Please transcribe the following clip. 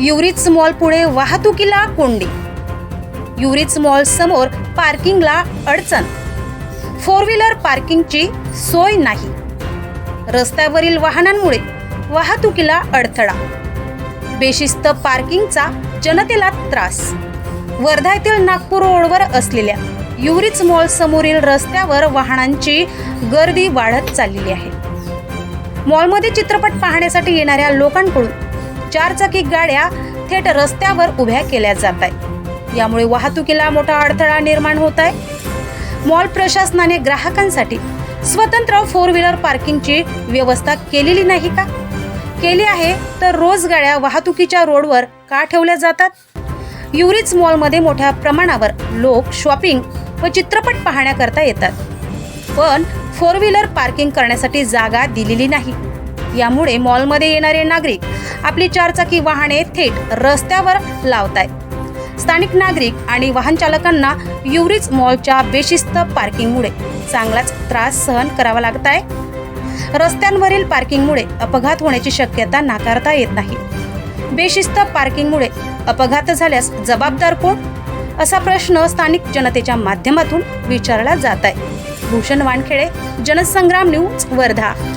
युरिच mall पुढे वाहतुकीला कोंडी. युरिच मॉल समोर पार्किंगला अडचण. फोर व्हीलर पार्किंगची सोय नाही. रस्त्यावरील वाहनांमुळे वाहतुकीला अडथळा. बेशिस्त पार्किंगचा जनतेला त्रास. वर्धा येथील नागपूर रोडवर असलेल्या युरिच मॉल समोरील रस्त्यावर वाहनांची गर्दी वाढत चाललेली आहे. मॉलमध्ये चित्रपट पाहण्यासाठी येणाऱ्या लोकांकडून चारचाकी गाड्या थेट रस्त्यावर उभ्या केल्या जात आहेत. यामुळे वाहतुकीला मोठा अडथळा निर्माण होत आहे. मॉल प्रशासनाने ग्राहकांसाठी स्वतंत्र फोर व्हीलर पार्किंगची व्यवस्था केलेली नाही का? केली आहे तर रोज गाड्या वाहतुकीच्या रोडवर का ठेवल्या जातात? युरिच मॉलमध्ये मोठ्या प्रमाणावर लोक शॉपिंग व चित्रपट पाहण्याकरता येतात. पण फोर व्हीलर पार्किंग करण्यासाठी जागा दिलेली नाही. यामुळे मॉलमध्ये येणारे नागरिक आपली चारचाकी वाहने थेट रस्त्यावर लावतायत. स्थानिक नागरिक आणि वाहन चालकांना युरिच मॉलच्या बेशिस्त पार्किंगमुळे चांगलाच त्रास सहन करावा लागत आहे रस्त्यांवरील पार्किंगमुळे अपघात होण्याची शक्यता नाकारता येत नाही. बेशिस्त पार्किंगमुळे अपघात झाल्यास जबाबदार कोण? असा प्रश्न स्थानिक जनतेच्या माध्यमातून विचारला जात आहे. भूषण वानखेडे जनसंग्राम न्यूज वर्धा.